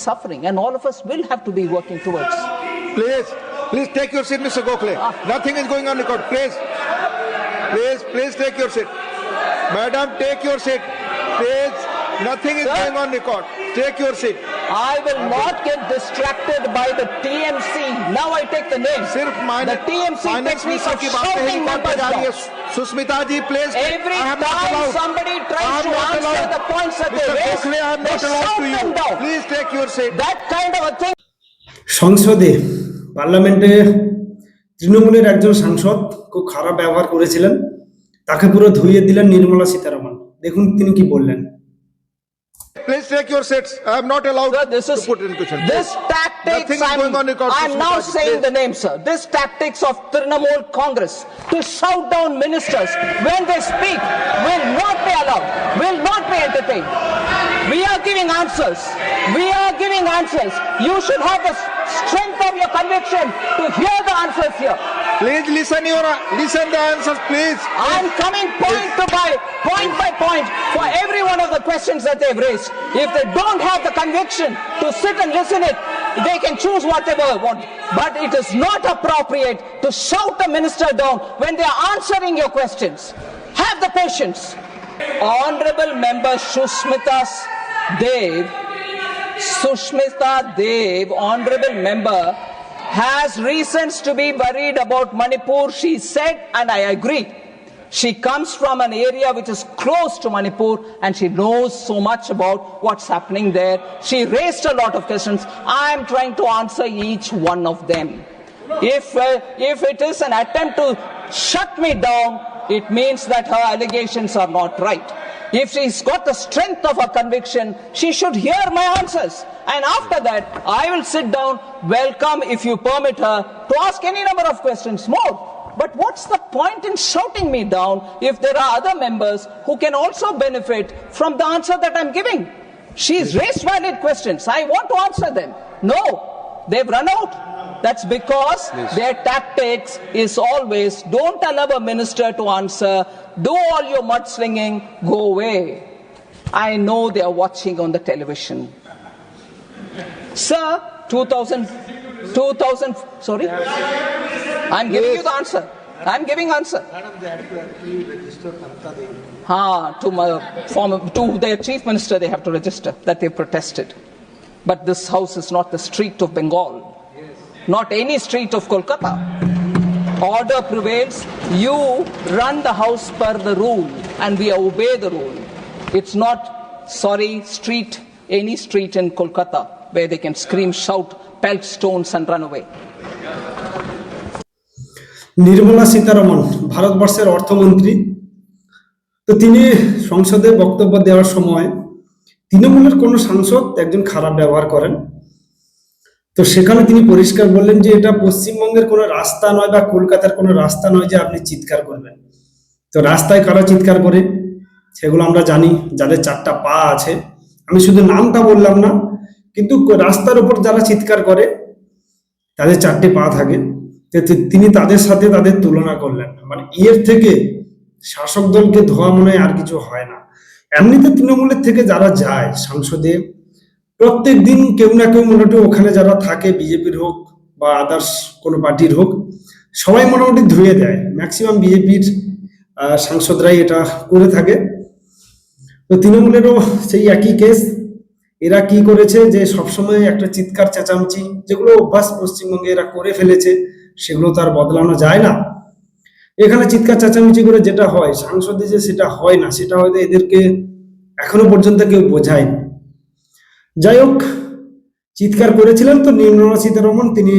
suffering, and all of us will have to be working towards. Please, please take your seat, Mr. Gokhale. Ah. Nothing is going on record. Please, please, please take your seat. Madam, take your seat. Please, nothing is Sir, going on record. Take your seat. I will not get distracted by the TMC. Now I take the name. Sirf mine. the TMC technique of shouting members down. Susmita ji, please. Every time somebody tries to answer points that they raise, they not shout them down. Please take your seat. That kind of a thing সংসদে পার্লামেন্টে তৃণমূলের একজন সাংসদ খুব খারাপ ব্যবহার করেছিলেন তাকে পুরো ধুইয়ে দিলেন নির্মলা সীতারামন দেখুন তিনি কি বললেন Please take your seats. I am not allowed Sir, this to is put in question. this tactics. I'm, going on record, I'm now saying the name, sir. This tactics of Trinamool Congress to shout down ministers when they speak will not be allowed. Will not be entertained. We are giving answers. We are giving answers. You should have the strength of your conviction to hear the answers here. Please listen your listen the answers, please. I'm coming point to by point by point for every one of the questions that they've raised. If they don't have the conviction to sit and listen it, they can choose whatever they want. But it is not appropriate to shout the minister down when they are answering your questions. Have the patience. Honorable Member Shushmita Dev, Sushmita Dev, Honorable Member, has reasons to be worried about Manipur, she said, and I agree. She comes from an area which is close to Manipur and she knows so much about what's happening there. She raised a lot of questions. I am trying to answer each one of them. If, uh, if it is an attempt to shut me down, it means that her allegations are not right. If she's got the strength of her conviction, she should hear my answers. And after that, I will sit down, welcome, if you permit her, to ask any number of questions more. But what's the point in shouting me down if there are other members who can also benefit from the answer that I'm giving? She's raised valid questions. I want to answer them. No, they've run out. That's because their tactics is always don't allow a minister to answer, do all your mudslinging, go away. I know they are watching on the television. Sir, 2000, 2000, sorry? I'm giving you the answer. I'm giving answer. Ha, to my former, to their chief minister, they have to register that they protested. But this house is not the street of Bengal, not any street of Kolkata. Order prevails. You run the house per the rule, and we obey the rule. It's not, sorry, street, any street in Kolkata where they can scream, shout, pelt stones, and run away. Nirmala Sitharaman ভারতবর্ষের অর্থমন্ত্রী তো তিনি সংসদে বক্তব্য দেওয়ার সময় তৃণমূলের কোনো সাংসদ একজন খারাপ ব্যবহার করেন তো সেখানে তিনি পরিষ্কার বললেন যে এটা পশ্চিমবঙ্গের কোনো রাস্তা নয় বা কলকাতার কোনো রাস্তা নয় যে আপনি চিৎকার করবেন। তো রাস্তায় কারা চিৎকার করে? সেগুলো আমরা জানি, যাদের চারটা পা আছে। আমি শুধু নামটা বললাম না, কিন্তু রাস্তার উপর যারা চিৎকার করে, তাদের চারটে পা থাকে। তিনি তাদের সাথে তাদের তুলনা করলেন মানে এর থেকে শাসক দলকে ধোয়া মনে আর কিছু হয় না। এমনিতে তৃণমূলের থেকে যারা যায়, সংসদে প্রত্যেক দিন কেউ না কেউ মোটামুটি ওখানে যারা থাকে, বিজেপির হোক বা আদার্স কোনো পার্টির হোক, সবাই মোটামুটি ধুয়ে দেয়। ম্যাক্সিমাম বিজেপির সাংসদরাই এটা করে থাকে। তো তৃণমূলেরও সেই একই কেস এরা কি করেছে যে সবসময় একটা চিৎকার চেঁচামেচি, যেগুলো অভ্যাস পশ্চিমবঙ্গে এরা করে ফেলেছে, সেগুলো তো আর বদলানো যায় না। এখানে চিৎকার চেঁচামেচি করে যেটা হয়, সাংসদে যে সেটা হয় না, সেটা হয়তো এদেরকে এখনও পর্যন্ত কেউ বোঝায়নি। যাই হোক চিৎকার করেছিলেন তো নির্মলা সীতারমন তিনি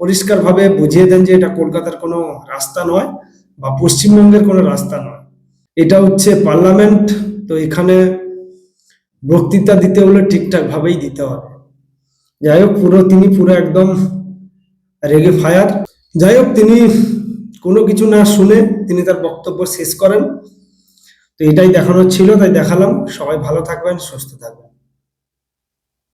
পরিষ্কারভাবে বুঝিয়ে দেন যে এটা কলকাতার কোনো রাস্তা নয় বা পশ্চিমবঙ্গের কোনো রাস্তা নয়। এটা হচ্ছে পার্লামেন্ট, তো এখানে বক্তৃতা দিতে হলে ঠিকঠাক ভাবেই দিতে হবে। যাই হোক পুরো তিনি পুরো একদম রেগে ফায়ার। যাই হোক তিনি কোনো কিছু না শুনে তিনি তার বক্তব্য শেষ করেন। তো এটাই দেখানোর ছিল, তাই দেখালাম। সবাই ভালো থাকবেন, সুস্থ থাকবেন।